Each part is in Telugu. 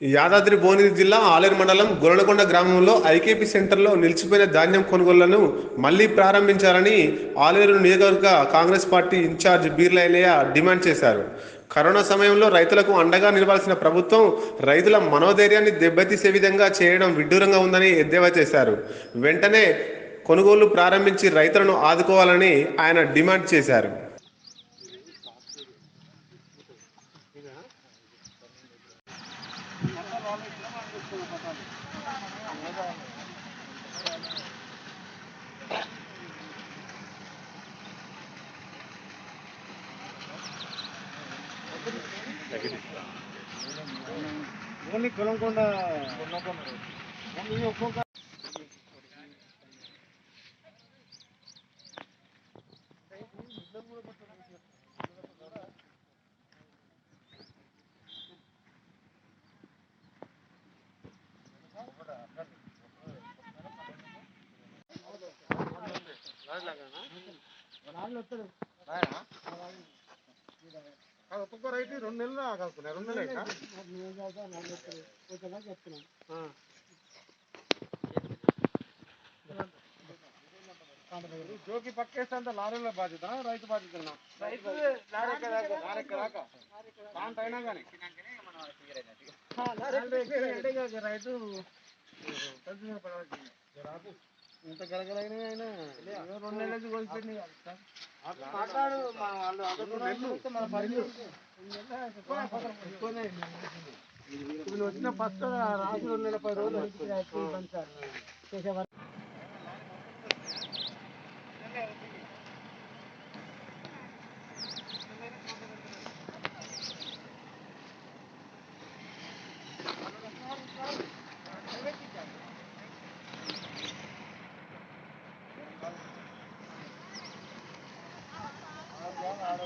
యాదాద్రి భువనగిరి జిల్లా ఆలేరు మండలం గొరడకొండ గ్రామంలో ఐకేపీ సెంటర్లో నిలిచిపోయిన ధాన్యం కొనుగోళ్ళను మళ్ళీ ప్రారంభించాలని ఆలేరు నియోజకవర్గ Congress party in-charge Beerla Ilaiah demand చేశారు. కరోనా సమయంలో రైతులకు అండగా నిలవాల్సిన ప్రభుత్వం రైతుల మనోధైర్యాన్ని దెబ్బతీసే విధంగా చేయడం విడ్డూరంగా ఉందని ఎద్దేవా చేశారు. వెంటనే కొనుగోలు ప్రారంభించి రైతులను ఆదుకోవాలని ఆయన డిమాండ్ చేశారు. ఓన్లీ కొలంకొండ. ఓన్లీ ఒక్కొక్క ఒక్కొక్క రైతు రెండు నెలలు కాకుండా రెండు నెలలు చెప్తున్నాను జోకి పక్కేస్తే లారీల బాధ్యత రైతు బాధ్యత రైతు దాంట్ అయినా కానీ. రైతు ఇంత గలగలైన అయినా రెండు నెలల కోల్పోయింది మాట్లాడు మన వచ్చిన ఫస్ట్ రాజు రెండు నెలల పది రోజులు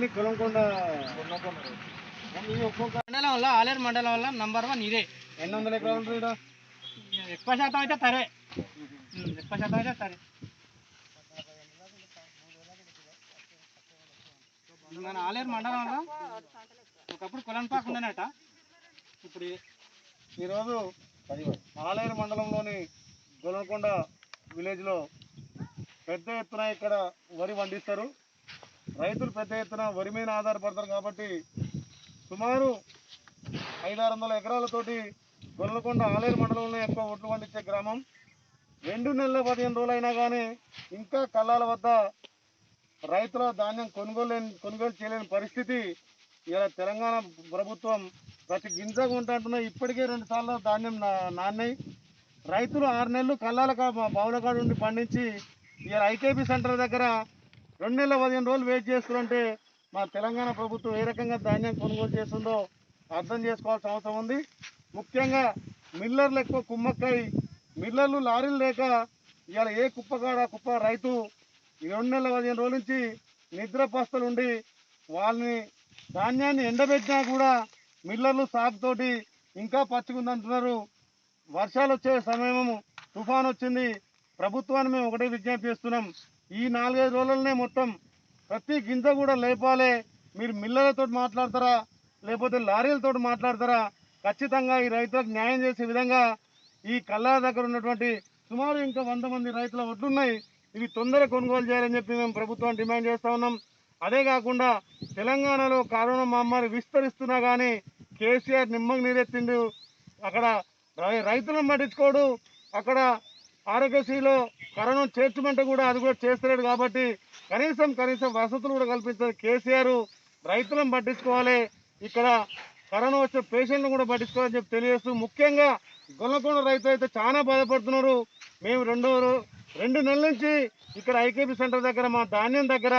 ఓన్లీ కొలంకొండ ఒక్కొక్క మండలం వల్ల ఆలేరు మండలం వల్ల నంబర్ వన్ ఇదే. ఎన్ని వందల ఎకరాలు ఉంటుంది? ఎక్కువ శాతం అయితే తరే ఎక్కువ శాతం అయితే తరే మన ఆలేరు మండలంలో ఒకప్పుడు కొలన్పాకు ఉండేనట. ఇప్పుడు ఈ- ఈరోజు ఆలేరు మండలంలోని గొలకొండ విలేజ్లో పెద్ద ఎత్తున ఇక్కడ వరి పండిస్తారు. రైతులు పెద్ద ఎత్తున వరి మీద ఆధారపడతారు కాబట్టి సుమారు ఐదారు వందల ఎకరాలతోటి గొల్లకొండ ఆలేరు మండలంలో ఎక్కువ ఒట్లు పండించే గ్రామం. రెండు నెలల పదిహేను రోజులైనా కానీ ఇంకా కళ్ళాల వద్ద రైతుల ధాన్యం కొనుగోలు కొనుగోలు చేయలేని పరిస్థితి ఇలా తెలంగాణ ప్రభుత్వం ప్రతి గింజ కొంటుంటున్నా ఇప్పటికే రెండు సార్లు ధాన్యం నా- నాన్నాయి. రైతులు ఆరు నెలలు కళ్ళాల కా- బావుల కాడ ఉండి పండించి ఇలా ఐకేపీ సెంటర్ దగ్గర రెండు నెలల పదిహేను రోజులు వెయిట్ చేసుకుంటే మా తెలంగాణ ప్రభుత్వం ఏ రకంగా ధాన్యం కొనుగోలు చేస్తుందో అర్థం చేసుకోవాల్సిన అవసరం ఉంది. ముఖ్యంగా మిల్లర్లు ఎక్కువ కుమ్మక్కై మిల్లర్లు లారీలు లేక ఇవాళ ఏ కుప్పకాడ కుప్ప రైతు ఈ రెండు నెలల పదిహేను రోజుల నుంచి నిద్రపస్తులు ఉండి వాళ్ళని ధాన్యాన్ని ఎండబెట్టినా కూడా మిల్లర్లు సాగుతోటి ఇంకా పచ్చుకుందంటున్నారు వర్షాలు వచ్చే సమయము తుఫాన్ వచ్చింది. ప్రభుత్వాన్ని మేము ఒకటే విజ్ఞప్తి చేస్తున్నాం. ఈ నాలుగైదు రోజులనే మొత్తం ప్రతి గింజ కూడా లేపాలి. మీరు మిల్లర్లతో మాట్లాడతారా? లేకపోతే లారీలతో మాట్లాడతారా? ఖచ్చితంగా ఈ రైతులకు న్యాయం చేసే విధంగా ఈ కల్లార దగ్గర ఉన్నటువంటి సుమారు ఇంకా వంద మంది రైతుల ఒడ్లున్నాయి. ఇవి తొందరగా కొనుగోలు చేయాలని చెప్పి మేము ప్రభుత్వం డిమాండ్ చేస్తూ ఉన్నాం. అదే కాకుండా తెలంగాణలో కరోనా మహమ్మారి విస్తరిస్తున్నా కానీ కేసీఆర్ నిమ్మకు నీరెత్తిండు. అక్కడ రై- రైతులను పట్టించుకోడు. అక్కడ ఆరోగ్యశ్రీలో కరోనా చేర్చమంటే కూడా అది కూడా చేస్తలేడు కాబట్టి కనీసం కనీసం వసతులు కూడా కల్పించారు. కేసీఆర్ రైతులను పట్టించుకోవాలి. ఇక్కడ కరోనా వచ్చే పేషెంట్లను కూడా పట్టించుకోవాలని చెప్పి తెలియజేస్తూ ముఖ్యంగా గొల్లకొండ రైతులు అయితే చాలా బాధపడుతున్నారు. మేము రెండో రెండు నెలల నుంచి ఇక్కడ ఐకేపీ సెంటర్ దగ్గర మా ధాన్యం దగ్గర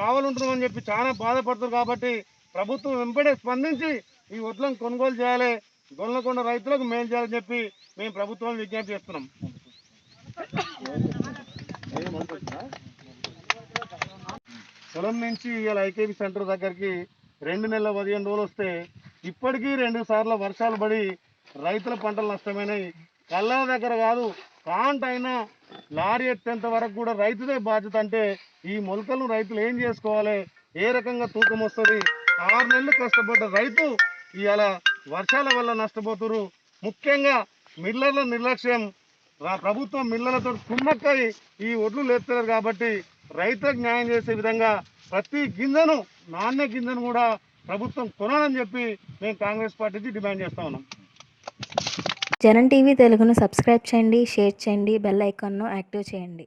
కావాలంటున్నామని చెప్పి చాలా బాధపడుతున్నారు కాబట్టి ప్రభుత్వం వెంబడే స్పందించి ఈ వడ్లను కొనుగోలు చేయాలి. గొల్లకొండ రైతులకు మేలు చేయాలని చెప్పి మేము ప్రభుత్వం విజ్ఞప్తి చేస్తున్నాం. పొలం నుంచి ఇవాళ ఐకేబీ సెంటర్ దగ్గరికి రెండు నెలల పదిహేను రోజులు వస్తే ఇప్పటికీ రెండు సార్లు వర్షాలు పడి రైతుల పంటలు నష్టమైనాయి. కళ్ళ దగ్గర కాదు కాంట్ అయినా లారీ ఎత్తేంత వరకు కూడా రైతుదే బాధ్యత అంటే ఈ మొలకలను రైతులు ఏం చేసుకోవాలి? ఏ రకంగా తూకం వస్తుంది? ఆరు నెలలు కష్టపడ్డ రైతు ఇవాళ వర్షాల వల్ల నష్టపోతున్నారు ముఖ్యంగా మిల్లర్ల నిర్లక్ష్యం ప్రభుత్వం మిల్లలతో కుమ్మక్కై ఈ ఒడ్లు లేపుతున్నారు కాబట్టి రైతులకు న్యాయం చేసే విధంగా ప్రతి గింజను నాణ్య గింజను కూడా ప్రభుత్వం కొనాలని చెప్పి మేము కాంగ్రెస్ పార్టీకి డిమాండ్ చేస్తా ఉన్నాం. జనం టీవీ తెలుగును సబ్స్క్రైబ్ చేయండి షేర్ చేయండి బెల్ ఐకాన్ను యాక్టివ్ చేయండి.